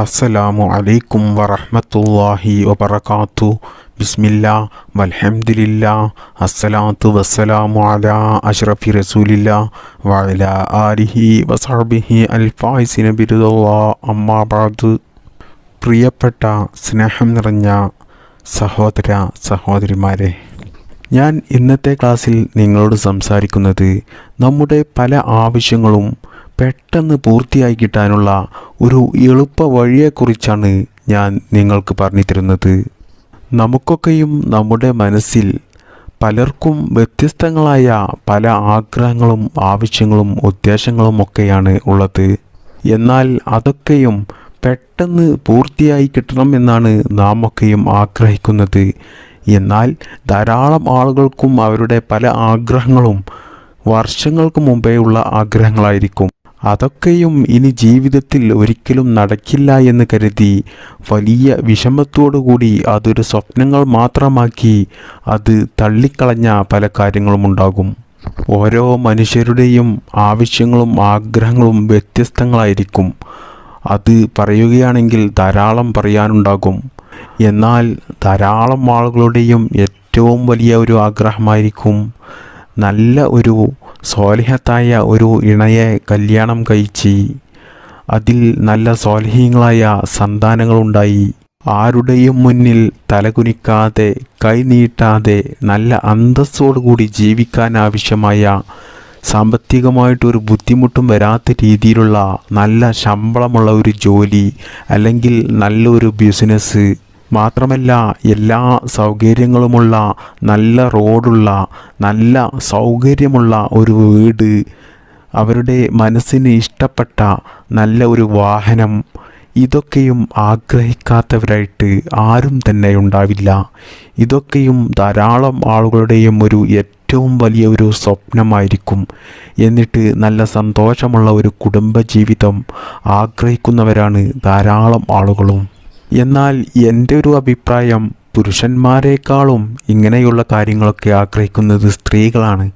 അസ്സലാമു അലൈക്കും വറഹ്മത്തുള്ളാഹി വബറകാത്തു. ബിസ്മില്ലാ വൽഹംദുലില്ലാ അസ്സലാത്തു വസ്സലാമു അലാ അഷ്റഫി റസൂലില്ലാ വഅലാ ആലിഹി വസഹബിഹി അൽഫായിസിന ബിരുദല്ലാ അമ്മാ ബഅദ് പ്രിയപ്പെട്ട സ്നേഹം നിറഞ്ഞ സഹോദര സഹോദരിമാരെ ഞാൻ ഇന്നത്തെ ക്ലാസ്സിൽ നിങ്ങളോട് സംസാരിക്കുന്നത് നമ്മുടെ പല ആവശ്യങ്ങളും പെട്ടെന്ന് പൂർത്തിയായി കിട്ടാനുള്ള ഒരു എളുപ്പ വഴിയെക്കുറിച്ചാണ് ഞാൻ നിങ്ങൾക്ക് പറഞ്ഞു തരുന്നത് നമുക്കൊക്കെയും നമ്മുടെ മനസ്സിൽ പലർക്കും വ്യത്യസ്തങ്ങളായ പല ആഗ്രഹങ്ങളും ആവശ്യങ്ങളും ഉദ്ദേശങ്ങളും ഒക്കെയാണ് ഉള്ളത്. എന്നാൽ അതൊക്കെയും പെട്ടെന്ന് പൂർത്തിയായി കിട്ടണം എന്നാണ് നാം ഒക്കെയും ആഗ്രഹിക്കുന്നത്. എന്നാൽ ധാരാളം ആളുകൾക്കും അവരുടെ പല ആഗ്രഹങ്ങളും വർഷങ്ങൾക്ക് മുമ്പേ ഉള്ള ആഗ്രഹങ്ങളായിരിക്കും. അതൊക്കെയും ഇനി ജീവിതത്തിൽ ഒരിക്കലും നടക്കില്ല എന്ന് കരുതി വലിയ വിഷമത്തോടുകൂടി അതൊരു സ്വപ്നങ്ങൾ മാത്രമാക്കി അത് തള്ളിക്കളഞ്ഞ പല കാര്യങ്ങളുമുണ്ടാകും. ഓരോ മനുഷ്യരുടെയും ആവശ്യങ്ങളും ആഗ്രഹങ്ങളും വ്യത്യസ്തങ്ങളായിരിക്കും. അത് പറയുകയാണെങ്കിൽ ധാരാളം പറയാനുണ്ടാകും. എന്നാൽ ധാരാളം ആളുകളുടെയും ഏറ്റവും വലിയ ഒരു ആഗ്രഹമായിരിക്കും നല്ല ഒരു സ്വാലിഹത്തായ ഒരു ഇണയെ കല്യാണം കഴിച്ച്. അതിൽ നല്ല സ്വാലിഹീങ്ങളായ സന്താനങ്ങളുണ്ടായി. ആരുടെയും മുന്നിൽ തലകുനിക്കാതെ കൈനീട്ടാതെ നല്ല അന്തസ്സോടുകൂടി ജീവിക്കാൻ ആവശ്യമായ സാമ്പത്തികമായിട്ടൊരു ബുദ്ധിമുട്ടും വരാത്ത രീതിയിലുള്ള നല്ല ശമ്പളമുള്ള ഒരു ജോലി അല്ലെങ്കിൽ നല്ലൊരു ബിസിനസ് മാത്രമല്ല എല്ലാ സൗകര്യങ്ങളുമുള്ള നല്ല റോഡുള്ള നല്ല സൗകര്യമുള്ള ഒരു വീട് അവരുടെ മനസ്സിന് ഇഷ്ടപ്പെട്ട നല്ല ഒരു വാഹനം ഇതൊക്കെയും ആഗ്രഹിക്കാത്തവരായിട്ട് ആരും തന്നെ ഉണ്ടാവില്ല. ഇതൊക്കെയും ധാരാളം ആളുകളുടെയും ഒരു ഏറ്റവും വലിയ ഒരു സ്വപ്നമായിരിക്കും. എന്നിട്ട് നല്ല സന്തോഷമുള്ള ഒരു കുടുംബജീവിതം ആഗ്രഹിക്കുന്നവരാണ് ധാരാളം ആളുകളും. എന്നാൽ എന്റെ ഒരു അഭിപ്രായം പുരുഷന്മാരെക്കാളും ഇങ്ങനെയുള്ള കാര്യങ്ങളൊക്കെ ആഗ്രഹിക്കുന്നത് സ്ത്രീകളാണ്.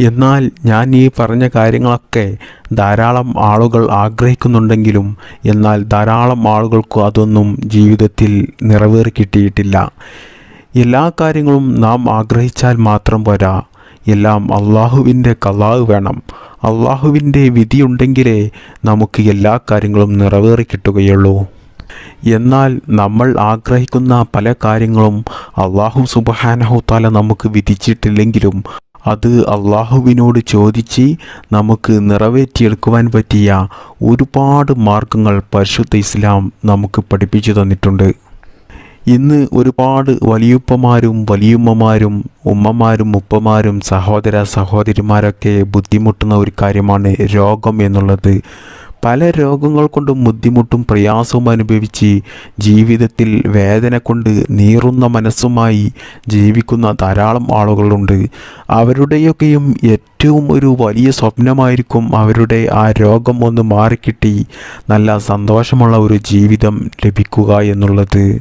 എന്നാൽ ഞാൻ ഈ പറഞ്ഞ കാര്യങ്ങളൊക്കെ ധാരാളം ആളുകൾ ആഗ്രഹിക്കുന്നുണ്ടെങ്കിലും എന്നാൽ ധാരാളം ആളുകൾക്ക് അതൊന്നും ജീവിതത്തിൽ നിറവേറി കിട്ടിയിട്ടില്ല. എല്ലാ കാര്യങ്ങളും നാം ആഗ്രഹിച്ചാൽ മാത്രം പോരാ. എല്ലാം അള്ളാഹുവിന്റെ കലാവ് വേണം. അള്ളാഹുവിന്റെ വിധിയുണ്ടെങ്കിലേ നമുക്ക് എല്ലാ കാര്യങ്ങളും നിറവേറി കിട്ടുകയുള്ളൂ. എന്നാൽ നമ്മൾ ആഗ്രഹിക്കുന്ന പല കാര്യങ്ങളും അള്ളാഹു സുബഹാനഹുത്താല നമുക്ക് വിധിച്ചിട്ടില്ലെങ്കിലും അത് അള്ളാഹുവിനോട് ചോദിച്ച് നമുക്ക് നിറവേറ്റിയെടുക്കുവാൻ പറ്റിയ ഒരുപാട് മാർഗങ്ങൾ പരിശുദ്ധ ഇസ്ലാം നമുക്ക് പഠിപ്പിച്ചു തന്നിട്ടുണ്ട്. ഇന്ന് ഒരുപാട് വലിയുപ്പമാരും വലിയുമ്മമാരും ഉമ്മമാരും ഉപ്പമാരും സഹോദര സഹോദരിമാരൊക്കെ ബുദ്ധിമുട്ടുന്ന ഒരു കാര്യമാണ് രോഗം എന്നുള്ളത്. പല രോഗങ്ങൾ കൊണ്ടും ബുദ്ധിമുട്ടും പ്രയാസവും അനുഭവിച്ച് ജീവിതത്തിൽ വേദന കൊണ്ട് നീറുന്ന മനസ്സുമായി ജീവിക്കുന്ന ധാരാളം ആളുകളുണ്ട്. അവരുടെയൊക്കെയും ഏറ്റവും ഒരു വലിയ സ്വപ്നമായിരിക്കും അവരുടെ ആ രോഗം ഒന്ന് മാറിക്കിട്ടി നല്ല സന്തോഷമുള്ള ഒരു ജീവിതം ലഭിക്കുക എന്നുള്ളത്.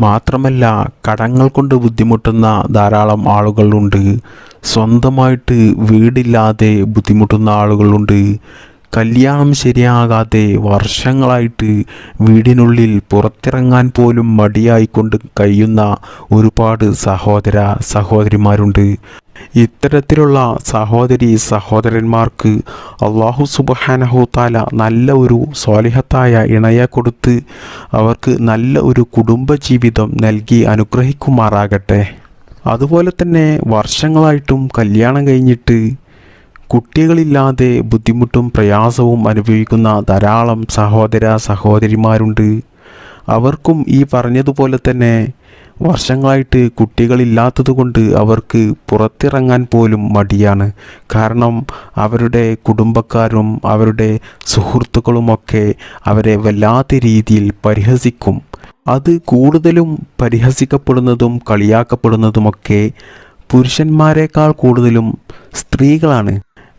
മാത്രമല്ല കടങ്ങൾ കൊണ്ട് ബുദ്ധിമുട്ടുന്ന ധാരാളം ആളുകളുണ്ട്. സ്വന്തമായിട്ട് വീടില്ലാതെ ബുദ്ധിമുട്ടുന്ന ആളുകളുണ്ട്. കല്യാണം ശരിയാകാതെ വർഷങ്ങളായിട്ട് വീടിനുള്ളിൽ പുറത്തിറങ്ങാൻ പോലും മടിയായിക്കൊണ്ട് കഴിയുന്ന ഒരുപാട് സഹോദര സഹോദരിമാരുണ്ട്. ഇത്തരത്തിലുള്ള സഹോദരി സഹോദരന്മാർക്ക് അള്ളാഹു സുബഹാനഹു താല നല്ല ഒരു സ്വാലിഹത്തായ ഇണയെ കൊടുത്ത് അവർക്ക് നല്ല ഒരു കുടുംബജീവിതം നൽകി അനുഗ്രഹിക്കുമാറാകട്ടെ. അതുപോലെ തന്നെ വർഷങ്ങളായിട്ടും കല്യാണം കഴിഞ്ഞിട്ട് കുട്ടികളില്ലാതെ ബുദ്ധിമുട്ടും പ്രയാസവും അനുഭവിക്കുന്ന ധാരാളം സഹോദര സഹോദരിമാരുണ്ട്. അവർക്കും ഈ പറഞ്ഞതുപോലെ തന്നെ വർഷങ്ങളായിട്ട് കുട്ടികളില്ലാത്തതുകൊണ്ട് അവർക്ക് പുറത്തിറങ്ങാൻ പോലും മടിയാണ്. കാരണം അവരുടെ കുടുംബക്കാരും അവരുടെ സുഹൃത്തുക്കളുമൊക്കെ അവരെ വല്ലാത്ത രീതിയിൽ പരിഹസിക്കും. അത് കൂടുതലും പരിഹസിക്കപ്പെടുന്നതും കളിയാക്കപ്പെടുന്നതുമൊക്കെ പുരുഷന്മാരെക്കാൾ കൂടുതലും സ്ത്രീകളാണ്.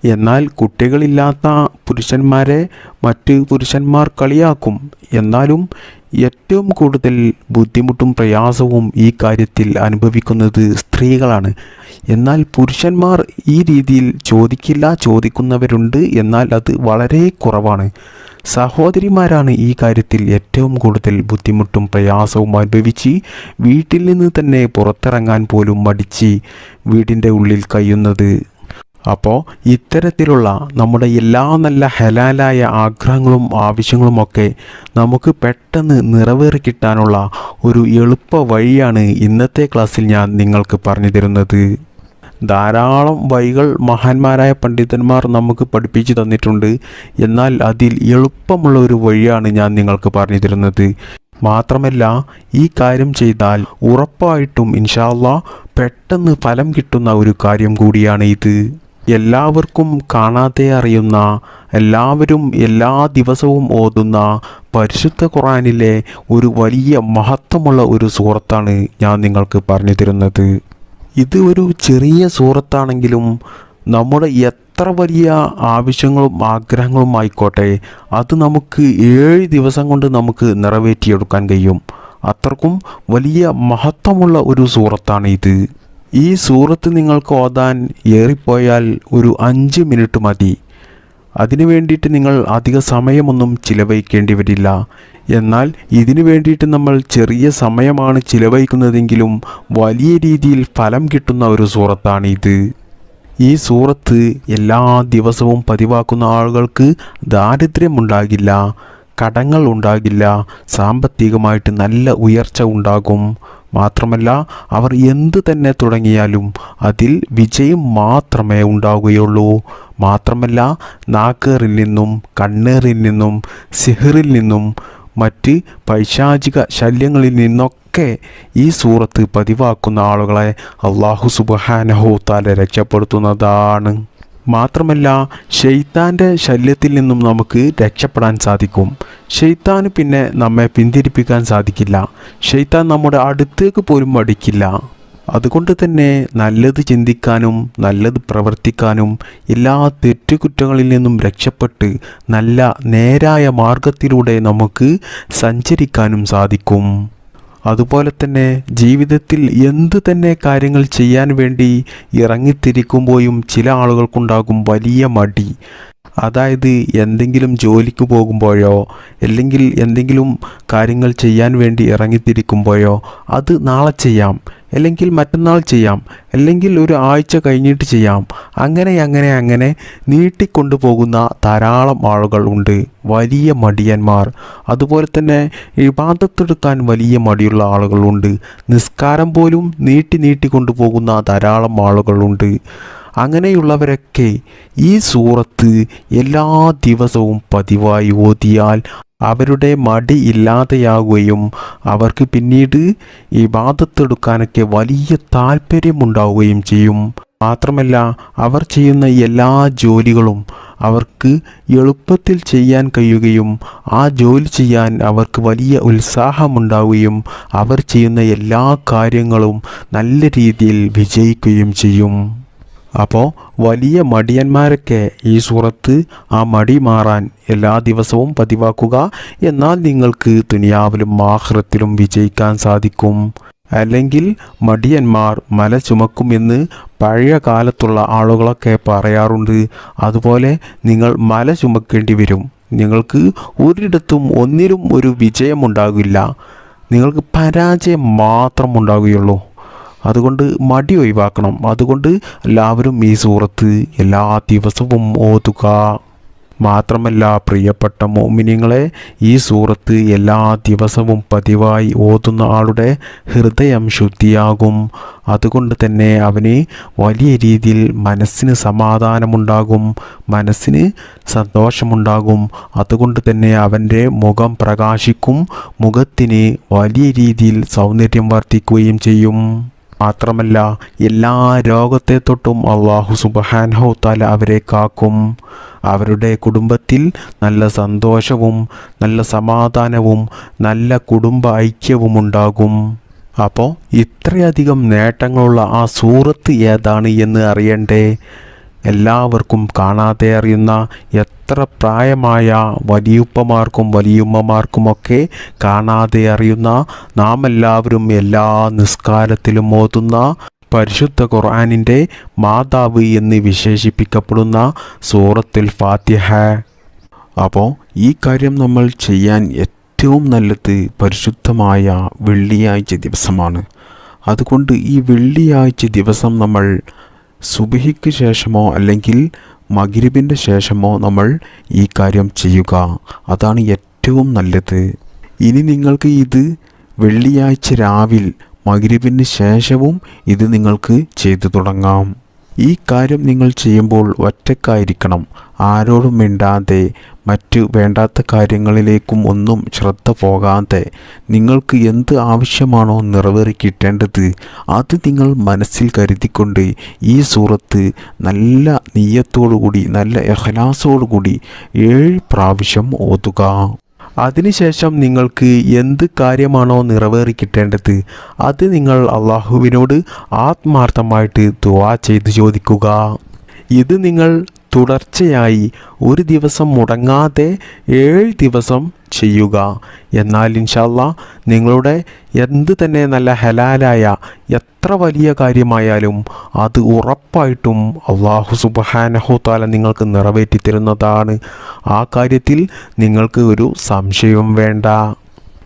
എന്നാൽ കുട്ടികളില്ലാത്ത പുരുഷന്മാരെ മറ്റ് പുരുഷന്മാർ കളിയാക്കും. എന്നാലും ഏറ്റവും കൂടുതൽ ബുദ്ധിമുട്ടും പ്രയാസവും ഈ കാര്യത്തിൽ അനുഭവിക്കുന്നത് സ്ത്രീകളാണ്. എന്നാൽ പുരുഷന്മാർ ഈ രീതിയിൽ ചോദിക്കില്ല ചോദിക്കുന്നവരുണ്ട്. എന്നാൽ അത് വളരെ കുറവാണ്. സഹോദരിമാരാണ് ഈ കാര്യത്തിൽ ഏറ്റവും കൂടുതൽ ബുദ്ധിമുട്ടും പ്രയാസവും അനുഭവിച്ച് വീട്ടിൽ നിന്ന് തന്നെ പുറത്തിറങ്ങാൻ പോലും മടിച്ച് വീടിന്റെ ഉള്ളിൽ കഴിയുന്നത് അപ്പോൾ ഇത്തരത്തിലുള്ള നമ്മുടെ എല്ലാ നല്ല ഹലാലായ ആഗ്രഹങ്ങളും ആവശ്യങ്ങളുമൊക്കെ നമുക്ക് പെട്ടെന്ന് നിറവേറി കിട്ടാനുള്ള ഒരു എളുപ്പ വഴിയാണ് ഇന്നത്തെ ക്ലാസ്സിൽ ഞാൻ നിങ്ങൾക്ക് പറഞ്ഞു തരുന്നത്. ധാരാളം വഴികൾ മഹാന്മാരായ പണ്ഡിതന്മാർ നമുക്ക് പഠിപ്പിച്ചു തന്നിട്ടുണ്ട്. എന്നാൽ അതിൽ എളുപ്പമുള്ള ഒരു വഴിയാണ് ഞാൻ നിങ്ങൾക്ക് പറഞ്ഞു തരുന്നത്. മാത്രമല്ല ഈ കാര്യം ചെയ്താൽ ഉറപ്പായിട്ടും ഇൻഷാല്ല പെട്ടെന്ന് ഫലം കിട്ടുന്ന ഒരു കാര്യം കൂടിയാണ് ഇത്. എല്ലാവർക്കും കാണാതെ അറിയുന്ന എല്ലാവരും എല്ലാ ദിവസവും ഓതുന്ന പരിശുദ്ധ ഖുറാനിലെ ഒരു വലിയ മഹത്വമുള്ള ഒരു സൂറത്താണ് ഞാൻ നിങ്ങൾക്ക് പറഞ്ഞു തരുന്നത്. ഇത് ഒരു ചെറിയ സൂറത്താണെങ്കിലും നമ്മുടെ എത്ര വലിയ ആവശ്യങ്ങളും ആഗ്രഹങ്ങളും ആയിക്കോട്ടെ അത് നമുക്ക് ഏഴ് ദിവസം കൊണ്ട് നമുക്ക് നിറവേറ്റിയെടുക്കാൻ കഴിയും. അത്രക്കും വലിയ മഹത്വമുള്ള ഒരു സൂറത്താണ് ഇത് ഈ സൂറത്ത് നിങ്ങൾക്ക് ഓതാൻ ഏറിപ്പോയാൽ ഒരു അഞ്ച് മിനിറ്റ് മതി. അതിനു വേണ്ടിയിട്ട് നിങ്ങൾ അധിക സമയമൊന്നും ചിലവഴിക്കേണ്ടി വരില്ല. എന്നാൽ ഇതിനു വേണ്ടിയിട്ട് നമ്മൾ ചെറിയ സമയമാണ് ചിലവഴിക്കുന്നതെങ്കിലും വലിയ രീതിയിൽ ഫലം കിട്ടുന്ന ഒരു സൂറത്താണ് ഇത് ഈ സൂറത്ത് എല്ലാ ദിവസവും പതിവാക്കുന്ന ആളുകൾക്ക് ദാരിദ്ര്യമുണ്ടാകില്ല. കടങ്ങൾ ഉണ്ടാകില്ല. സാമ്പത്തികമായിട്ട് നല്ല ഉയർച്ച ഉണ്ടാകും. മാത്രമല്ല അവർ എന്തു തന്നെ തുടങ്ങിയാലും അതിൽ വിജയം മാത്രമേ ഉണ്ടാവുകയുള്ളൂ മാത്രമല്ല നാക്കേറിൽ നിന്നും കണ്ണേറിൽ നിന്നും സിഹറിൽ നിന്നും മറ്റ് പൈശാചിക ശല്യങ്ങളിൽ നിന്നൊക്കെ ഈ സൂറത്ത് പതിവാക്കുന്ന ആളുകളെ അള്ളാഹു സുബഹാനഹോ താല രക്ഷപ്പെടുത്തുന്നതാണ്. മാത്രമല്ല ഷെയ്ത്താന്റെ ശല്യത്തിൽ നിന്നും നമുക്ക് രക്ഷപ്പെടാൻ സാധിക്കും. ഷെയ്ത്താന് പിന്നെ നമ്മെ പിന്തിരിപ്പിക്കാൻ സാധിക്കില്ല. ഷെയ്ത്താൻ നമ്മുടെ അടുത്തേക്ക് പോലും അടിക്കില്ല അതുകൊണ്ട് തന്നെ നല്ലത് ചിന്തിക്കാനും നല്ലത് പ്രവർത്തിക്കാനും എല്ലാ തെറ്റുകുറ്റങ്ങളിൽ നിന്നും രക്ഷപ്പെട്ട് നല്ല നേരായ മാർഗത്തിലൂടെ നമുക്ക് സഞ്ചരിക്കാനും സാധിക്കും. അതുപോലെ തന്നെ ജീവിതത്തിൽ എന്ത് തന്നെ കാര്യങ്ങൾ ചെയ്യാൻ വേണ്ടി ഇറങ്ങിത്തിരിക്കുമ്പോഴും ചില ആളുകൾക്കുണ്ടാകും വലിയ മടി. അതായത് എന്തെങ്കിലും ജോലിക്ക് പോകുമ്പോഴോ അല്ലെങ്കിൽ എന്തെങ്കിലും കാര്യങ്ങൾ ചെയ്യാൻ വേണ്ടി ഇറങ്ങിത്തിരിക്കുമ്പോഴോ അത് നാളെ ചെയ്യാം. അല്ലെങ്കിൽ മറ്റന്നാൾ ചെയ്യാം അല്ലെങ്കിൽ ഒരു ആഴ്ച കഴിഞ്ഞിട്ട് ചെയ്യാം. അങ്ങനെ അങ്ങനെ അങ്ങനെ നീട്ടിക്കൊണ്ടു പോകുന്ന ധാരാളം ആളുകൾ ഉണ്ട്. വലിയ മടിയന്മാർ. അതുപോലെ തന്നെ ഇബാദത്തെടുക്കാൻ വലിയ മടിയുള്ള ആളുകളുണ്ട് നിസ്കാരം പോലും നീട്ടി നീട്ടി കൊണ്ടുപോകുന്ന ധാരാളം ആളുകളുണ്ട് അങ്ങനെയുള്ളവരൊക്കെ ഈ സൂറത്ത് എല്ലാ ദിവസവും പതിവായി ഓതിയാൽ അവരുടെ മടി ഇല്ലാതെയാവുകയും അവർക്ക് പിന്നീട് ഈ വാദത്തെടുക്കാനൊക്കെ വലിയ താല്പര്യമുണ്ടാവുകയും ചെയ്യും. മാത്രമല്ല അവർ ചെയ്യുന്ന എല്ലാ ജോലികളും അവർക്ക് എളുപ്പത്തിൽ ചെയ്യാൻ കഴിയുകയും ആ ജോലി ചെയ്യാൻ അവർക്ക് വലിയ ഉത്സാഹമുണ്ടാവുകയും അവർ ചെയ്യുന്ന എല്ലാ കാര്യങ്ങളും നല്ല രീതിയിൽ വിജയിക്കുകയും ചെയ്യും. അപ്പോൾ വലിയ മടിയന്മാരൊക്കെ ഈ സൂറത്ത് ആ മടി മാറാൻ എല്ലാ ദിവസവും പതിവാക്കുക എന്നാൽ നിങ്ങൾക്ക് ദുനിയാവിലും ആഹ്റത്തിലും വിജയിക്കാൻ സാധിക്കും. അല്ലെങ്കിൽ മടിയന്മാർ മല ചുമക്കുമെന്ന് പഴയ കാലത്തുള്ള ആളുകളൊക്കെ പറയാറുണ്ട്. അതുപോലെ നിങ്ങൾ മല ചുമക്കേണ്ടി വരും. നിങ്ങൾക്ക് ഒരിടത്തും ഒന്നിലും ഒരു വിജയമുണ്ടാകില്ല. നിങ്ങൾക്ക് പരാജയം മാത്രം ഉണ്ടാകുകയുള്ളൂ അതുകൊണ്ട് മടി ഒഴിവാക്കണം. അതുകൊണ്ട് എല്ലാവരും ഈ സൂറത്ത് എല്ലാ ദിവസവും ഓതുക. മാത്രമല്ല പ്രിയപ്പെട്ട മോമിനിങ്ങളെ ഈ സൂറത്ത് എല്ലാ ദിവസവും പതിവായി ഓതുന്ന ആളുടെ ഹൃദയം ശുദ്ധിയാകും. അതുകൊണ്ട് തന്നെ അവന് വലിയ രീതിയിൽ മനസ്സിന് സമാധാനമുണ്ടാകും. മനസ്സിന് സന്തോഷമുണ്ടാകും. അതുകൊണ്ട് തന്നെ അവന്റെ മുഖം പ്രകാശിക്കും. മുഖത്തിന് വലിയ രീതിയിൽ സൗന്ദര്യം വർദ്ധിക്കുകയും ചെയ്യും. മാത്രമല്ല എല്ലാ രോഗത്തെ തൊട്ടും അള്ളാഹു സുബഹാനഹു താല അവരെ കാക്കും. അവരുടെ കുടുംബത്തിൽ നല്ല സന്തോഷവും നല്ല സമാധാനവും നല്ല കുടുംബ ഐക്യവും ഉണ്ടാകും. അപ്പോൾ ഇത്രയധികം നേട്ടങ്ങളുള്ള ആ സൂറത്ത് ഏതാണ് എന്ന് അറിയണ്ടേ? എല്ലാവർക്കും കാണാതെ അറിയുന്ന എത്ര പ്രായമായ വലിയുപ്പമാർക്കും വലിയുമ്മമാർക്കുമൊക്കെ കാണാതെ അറിയുന്ന നാം എല്ലാവരും എല്ലാ നിസ്കാരത്തിലും ഓതുന്ന പരിശുദ്ധ ഖുർആാനിന്റെ മാതാവ് എന്ന് വിശേഷിപ്പിക്കപ്പെടുന്ന സൂറത്തുൽ ഫാത്തിഹ. അപ്പോൾ ഈ കാര്യം നമ്മൾ ചെയ്യാൻ ഏറ്റവും നല്ലത് പരിശുദ്ധമായ വെള്ളിയാഴ്ച ദിവസമാണ്. അതുകൊണ്ട് ഈ വെള്ളിയാഴ്ച ദിവസം നമ്മൾ സുബഹിക്ക് ശേഷമോ അല്ലെങ്കിൽ മകിരിബിന്റെ ശേഷമോ നമ്മൾ ഈ കാര്യം ചെയ്യുക. അതാണ് ഏറ്റവും നല്ലത്. ഇനി നിങ്ങൾക്ക് ഇത് വെള്ളിയാഴ്ച രാവിൽ മകിരിബിന് ശേഷവും ഇത് നിങ്ങൾക്ക് ചെയ്തു തുടങ്ങാം. ഈ കാര്യം നിങ്ങൾ ചെയ്യുമ്പോൾ ഒറ്റക്കായിരിക്കണം ആരോടും മിണ്ടാതെ മറ്റ് വേണ്ടാത്ത കാര്യങ്ങളിലേക്കും ഒന്നും ശ്രദ്ധ പോകാതെ. നിങ്ങൾക്ക് എന്ത് ആവശ്യമാണോ നിറവേറി കിട്ടേണ്ടത് അത് നിങ്ങൾ മനസ്സിൽ കരുതിക്കൊണ്ട് ഈ സൂറത്ത് നല്ല നീയത്തോടുകൂടി നല്ല എഹലാസോടുകൂടി ഏഴ് പ്രാവശ്യം ഓതുക. അതിനുശേഷം നിങ്ങൾക്ക് എന്ത് കാര്യമാണോ നിറവേറി കിട്ടേണ്ടത് അത് നിങ്ങൾ അള്ളാഹുവിനോട് ആത്മാർത്ഥമായിട്ട് ദുവാ ചെയ്ത് ചോദിക്കുക. ഇത് നിങ്ങൾ തുടർച്ചയായി ഒരു ദിവസം മുടങ്ങാതെ ഏഴ് ദിവസം ചെയ്യുക. എന്നാൽ ഇൻഷല്ല നിങ്ങളുടെ എന്ത് തന്നെ നല്ല ഹലാലായ എത്ര വലിയ കാര്യമായാലും അത് ഉറപ്പായിട്ടും അള്ളാഹു സുബഹാനഹു താല നിങ്ങൾക്ക് നിറവേറ്റി തരുന്നതാണ്. ആ കാര്യത്തിൽ നിങ്ങൾക്ക് ഒരു സംശയവും വേണ്ട.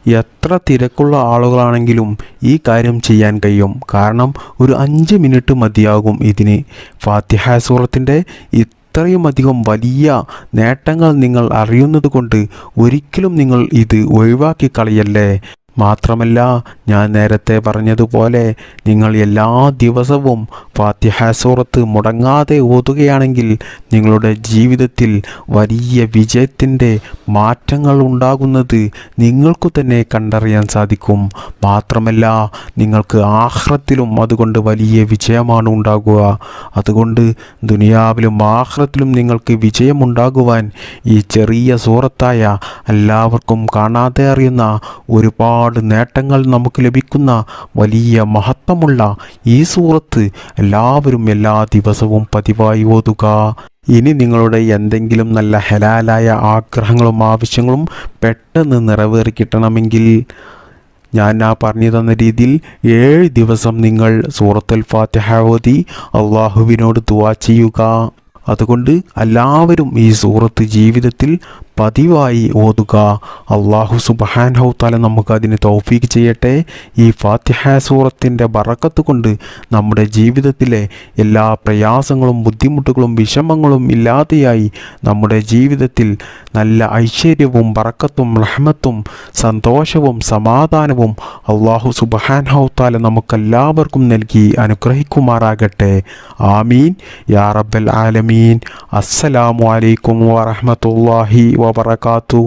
എത്ര തിരക്കുള്ള ആളുകളാണെങ്കിലും ഈ കാര്യം ചെയ്യാൻ കഴിയും. കാരണം ഒരു അഞ്ച് മിനിറ്റ് മതിയാകും ഇതിന്. ഫാത്തിഹ സൂറത്തിന്റെ ഇത്രയും അധികം വലിയ നേട്ടങ്ങൾ നിങ്ങൾ അറിയുന്നത് കൊണ്ട് ഒരിക്കലും നിങ്ങൾ ഇത് ഒഴിവാക്കി കളയല്ലേ മാത്രമല്ല ഞാൻ നേരത്തെ പറഞ്ഞതുപോലെ നിങ്ങൾ എല്ലാ ദിവസവും ഫാത്തിഹ സൂറത്ത് മുടങ്ങാതെ ഓതുകയാണെങ്കിൽ നിങ്ങളുടെ ജീവിതത്തിൽ വലിയ വിജയത്തിന്റെ മാറ്റങ്ങൾ ഉണ്ടാകുന്നത് നിങ്ങൾക്കു തന്നെ കണ്ടറിയാൻ സാധിക്കും. മാത്രമല്ല നിങ്ങൾക്ക് ആഹ്റത്തിലും അതുകൊണ്ട് വലിയ വിജയമാണ് ഉണ്ടാകുക. അതുകൊണ്ട് ദുനിയാവിലും ആഹ്റത്തിലും നിങ്ങൾക്ക് വിജയമുണ്ടാകുവാൻ ഈ ചെറിയ സൂറത്തായ എല്ലാവർക്കും കാണാതെ അറിയുന്ന ഒരുപാട് നേട്ടങ്ങൾ നമുക്ക് ലഭിക്കുന്ന വലിയ മഹത്വമുള്ള ഈ സൂറത്ത് എല്ലാവരും എല്ലാ ദിവസവും പതിവായി ഓതുക. ഇനി നിങ്ങളുടെ എന്തെങ്കിലും നല്ല ഹലാലായ ആഗ്രഹങ്ങളും ആവശ്യങ്ങളും പെട്ടെന്ന് നിറവേറി കിട്ടണമെങ്കിൽ ഞാൻ ആ പറഞ്ഞു തന്ന രീതിയിൽ ഏഴ് ദിവസം നിങ്ങൾ സൂറത്തുൽ ഫാത്തിഹ ഓതി അള്ളാഹുവിനോട് ദുവാ ചെയ്യുക. അതുകൊണ്ട് എല്ലാവരും ഈ സൂറത്ത് ജീവിതത്തിൽ പതിവായി ഓതുക. അള്ളാഹു സുബഹാൻഹു താല നമുക്ക് അതിന് തൗഫീക്ക് ചെയ്യട്ടെ. ഈ ഫാത്തിഹ സൂറത്തിന്റെ ബറക്കത്ത് കൊണ്ട് നമ്മുടെ ജീവിതത്തിലെ എല്ലാ പ്രയാസങ്ങളും ബുദ്ധിമുട്ടുകളും വിഷമങ്ങളും ഇല്ലാതെയായി നമ്മുടെ ജീവിതത്തിൽ നല്ല ഐശ്വര്യവും ബറക്കത്തും റഹ്മത്തും സന്തോഷവും സമാധാനവും അള്ളാഹു സുബഹാൻഹു താല നമുക്കെല്ലാവർക്കും നൽകി അനുഗ്രഹിക്കുമാറാകട്ടെ. ആമീൻ. യാ റബ്ബൽ ആലമീൻ. അസ്സലാമു അലൈക്കും വറഹ്മത്തുള്ളാഹി വബറകാതുഹു